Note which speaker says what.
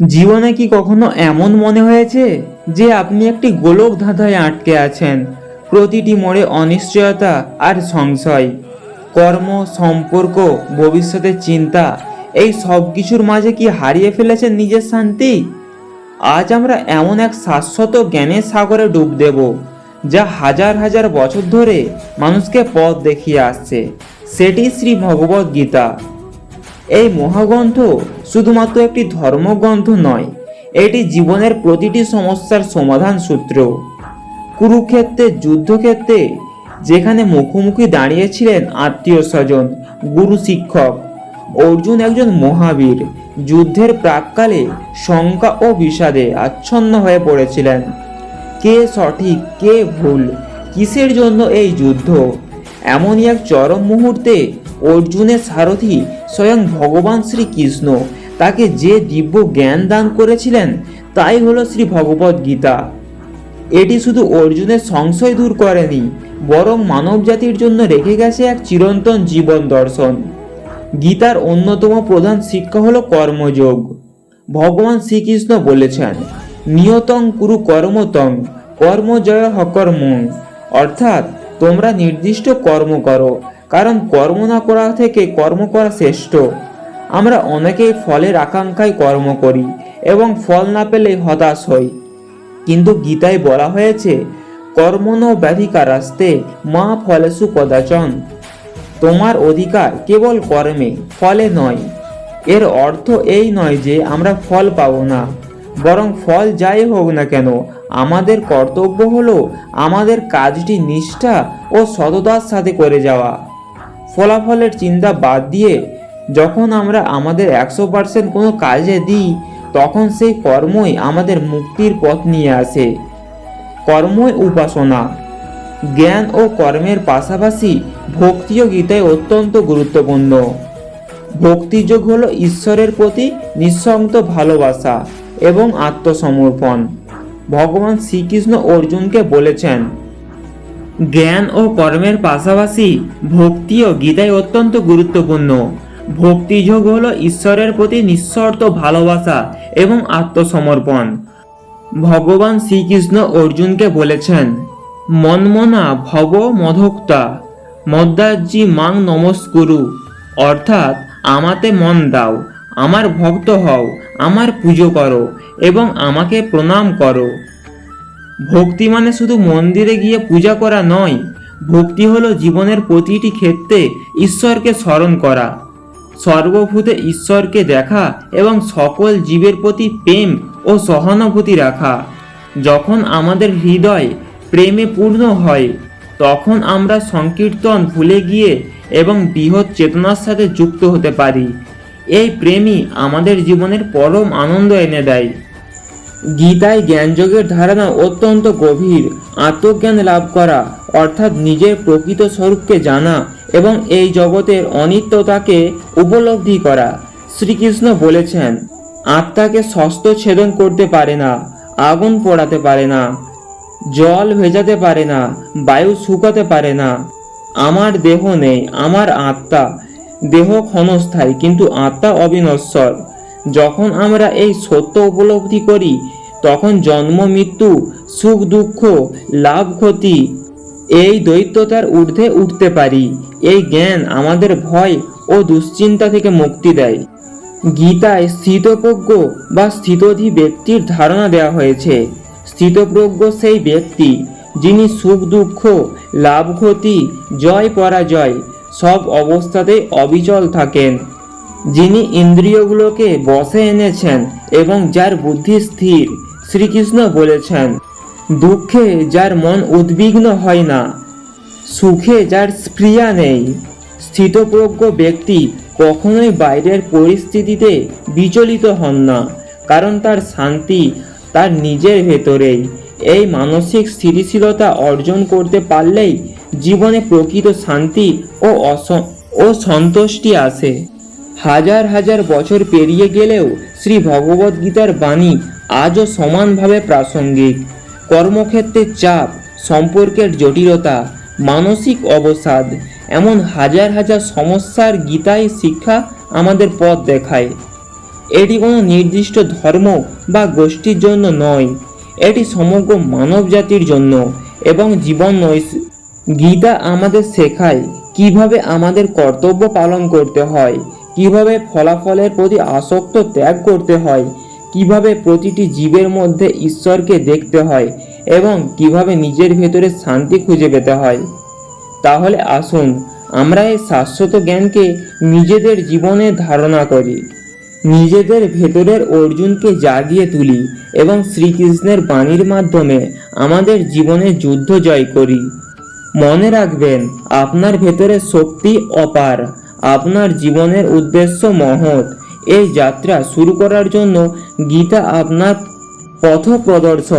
Speaker 1: জীবনে কি কখনো এমন মনে হয়েছে যে আপনি একটি গোলক ধাঁধায় আটকে আছেন? প্রতিটি মোড়ে অনিশ্চয়তা আর সংশয়। কর্ম, সম্পর্ক, ভবিষ্যতের চিন্তা, এই সব কিছুর মাঝে কি হারিয়ে ফেলেছেন নিজের শান্তি? আজ আমরা এমন এক শাশ্বত জ্ঞানের সাগরে ডুব দেব, যা হাজার হাজার বছর ধরে মানুষকে পথ দেখিয়ে আসছে। সেটি শ্রী ভগবদ্গীতা। গীতা এই মহাগ্রন্থ শুধুমাত্র একটি ধর্মগ্রন্থ নয়, এটি জীবনের প্রতিটি সমস্যার সমাধান সূত্র কুরুক্ষেত্রে, যুদ্ধক্ষেত্রে যেখানে মুখোমুখি দাঁড়িয়েছিলেন আত্মীয় স্বজন, গুরু শিক্ষক, অর্জুন একজন মহাবীর, যুদ্ধের প্রাককালে শঙ্কা ও বিষাদে আচ্ছন্ন হয়ে পড়েছিলেন। কে সঠিক, কে ভুল, কিসের জন্য এই যুদ্ধ? এমনই এক চরম মুহূর্তে অর্জুনের সারথি স্বয়ং ভগবান শ্রীকৃষ্ণ। তাকে যে দিব্য জ্ঞান দান করেছিলেন, তাই হলো শ্রী ভগবদ গীতা। এটি শুধু অর্জুনের সংশয় দূর করেনি, বরং মানব জাতির জন্য রেখে গেছে এক চিরন্তন জীবন দর্শন। গীতার অন্যতম প্রধান শিক্ষা হলো কর্মযোগ। ভগবান শ্রীকৃষ্ণ বলেছেন, নিয়তং কুরু কর্মতং কর্মজয় হকর্মং অর্থাৎ তোমরা নির্দিষ্ট কর্ম করো, কারণ কর্ম না করা থেকে কর্ম করা শ্রেষ্ঠ। আমরা অনেকেই ফলের আকাঙ্ক্ষায় কর্ম করি এবং ফল না পেলে হতাশ হই। কিন্তু গীতায় বলা হয়েছে কর্মণ ব্যাধিকারাস্তে মা ফলেসু কদাচন। তোমার অধিকার কেবল কর্মে, ফলে নয়। এর অর্থ এই নয় যে আমরা ফল পাবো না, বরং ফল যাই হোক না কেন আমাদের কর্তব্য হলো আমাদের কাজটি নিষ্ঠা ও সততার সাথে করে যাওয়া। ফলাফলের চিন্তা বাদ দিয়ে যখন আমরা আমাদের একশো পার্সেন্ট কোনো কাজে দিই, তখন সেই কর্মই আমাদের মুক্তির পথ নিয়ে আসে। কর্মই উপাসনা। জ্ঞান ও কর্মের পাশাপাশি ভক্তিও গীতায় অত্যন্ত গুরুত্বপূর্ণ। ভক্তিযোগ হলো ঈশ্বরের প্রতি নিঃসংত ভালোবাসা এবং আত্মসমর্পণ। ভগবান শ্রীকৃষ্ণ অর্জুনকে বলেছেন, জ্ঞান ও কর্মের পাশাপাশি ভক্তিও গীতায় অত্যন্ত গুরুত্বপূর্ণ। ভক্তিযোগ হল ঈশ্বরের প্রতি নিঃশর্ত ভালোবাসা এবং আত্মসমর্পণ। ভগবান শ্রীকৃষ্ণ অর্জুনকে বলেছেন, মনমনা ভব মধোক্তা মদ্দাজি মাং নমস্কুরু, অর্থাৎ আমাতে মন দাও। আমার ভক্ত হও, আমার পুজো করো এবং আমাকে প্রণাম করো। ভক্তি মানে শুধু মন্দিরে গিয়ে পূজা করা নয়, ভক্তি হলো জীবনের প্রতিটি ক্ষেত্রে ঈশ্বরকে স্মরণ করা। সর্বভূতে ঈশ্বরকে দেখা এবং সকল জীবের প্রতি প্রেম ও সহানুভূতি রাখা। যখন আমাদের হৃদয় প্রেমে পূর্ণ হয়, তখন আমরা সংকীর্তন ভুলে গিয়ে এবং বৃহৎ চেতনার সাথে যুক্ত হতে পারি। এই প্রেমই আমাদের জীবনের পরম আনন্দ এনে দেয়। গীতায় জ্ঞানযোগের ধারণা অত্যন্ত গভীর, আত্মজ্ঞান লাভ করা, অর্থাৎ নিজের প্রকৃত স্বরূপকে জানা এবং এই জগতের অনিত্যতাকে উপলব্ধি করা। শ্রীকৃষ্ণ বলেছেন, আত্মাকে শস্ত ছেদন করতে পারে না, আগুন পোড়াতে পারে না, জল ভেজাতে পারে না, বায়ু শুকাতে পারে না। আমার দেহ নেই, আমার আত্মা দেহ ক্ষণস্থায়ী কিন্তু আত্মা অবিনশ্বর। যখন আমরা এই সত্য উপলব্ধি করি, তখন জন্ম, মৃত্যু, সুখ, দুঃখ, লাভ, ক্ষতি, এই দৈত্যতার ঊর্ধ্বে উঠতে পারি। এই জ্ঞান আমাদের ভয় ও দুশ্চিন্তা থেকে মুক্তি দেয়। গীতায় স্থিতপ্রজ্ঞ বা স্থিতধি ব্যক্তির ধারণা দেওয়া হয়েছে, স্থিতপ্রজ্ঞ সেই ব্যক্তি যিনি সুখ, দুঃখ, লাভ, ক্ষতি, জয়, পরাজয় সব অবস্থাতেই অবিচল থাকেন। যিনি ইন্দ্রিয়গুলোকে বসে এনেছেন এবং যার বুদ্ধি স্থির, শ্রীকৃষ্ণ বলেছেন, দুঃখে যার মন উদ্বিগ্ন হয় না, সুখে যার স্প্রিয়া নেই। স্থিতপ্রজ্ঞ ব্যক্তি কখনোই বাইরের পরিস্থিতিতে বিচলিত হন না, কারণ তার শান্তি তার নিজের ভেতরেই। এই মানসিক স্থিতিশীলতা অর্জন করতে পারলেই জীবনে প্রকৃত শান্তি ও অস ও সন্তুষ্টি আসে হাজার হাজার বছর পেরিয়ে গেলেও শ্রী ভগবদ গীতার বাণী আজও সমানভাবে প্রাসঙ্গিক। কর্মক্ষেত্রে চাপ, সম্পর্কের জটিলতা, মানসিক অবসাদ, এমন হাজার হাজার সমস্যার গীতায় শিক্ষা আমাদের পথ দেখায়। এটি কোনো নির্দিষ্ট ধর্ম বা গোষ্ঠীর জন্য নয়, এটি সমগ্র মানব জাতির জন্য এবং জীবন গীতা আমাদের শেখায় কীভাবে আমাদের কর্তব্য পালন করতে হয়, কীভাবে ফলাফলের প্রতি আসক্ত ত্যাগ করতে হয়, কীভাবে প্রতিটি জীবের মধ্যে ঈশ্বরকে দেখতে হয় এবং কীভাবে নিজের ভেতরে শান্তি খুঁজে পেতে হয়। তাহলে আসুন আমরা এই শাশ্বত জ্ঞানকে নিজেদের জীবনে ধারণা করি। নিজেদের ভেতরের অর্জুনকে জাগিয়ে তুলি এবং শ্রীকৃষ্ণের বাণীর মাধ্যমে আমাদের জীবনে যুদ্ধ জয় করি। মনে রাখবেন, আপনার ভেতরে শক্তি অপার, আপনার জীবনের উদ্দেশ্য মহৎ। এই যাত্রা শুরু করার জন্য গীতা আপনার পথ প্রদর্শক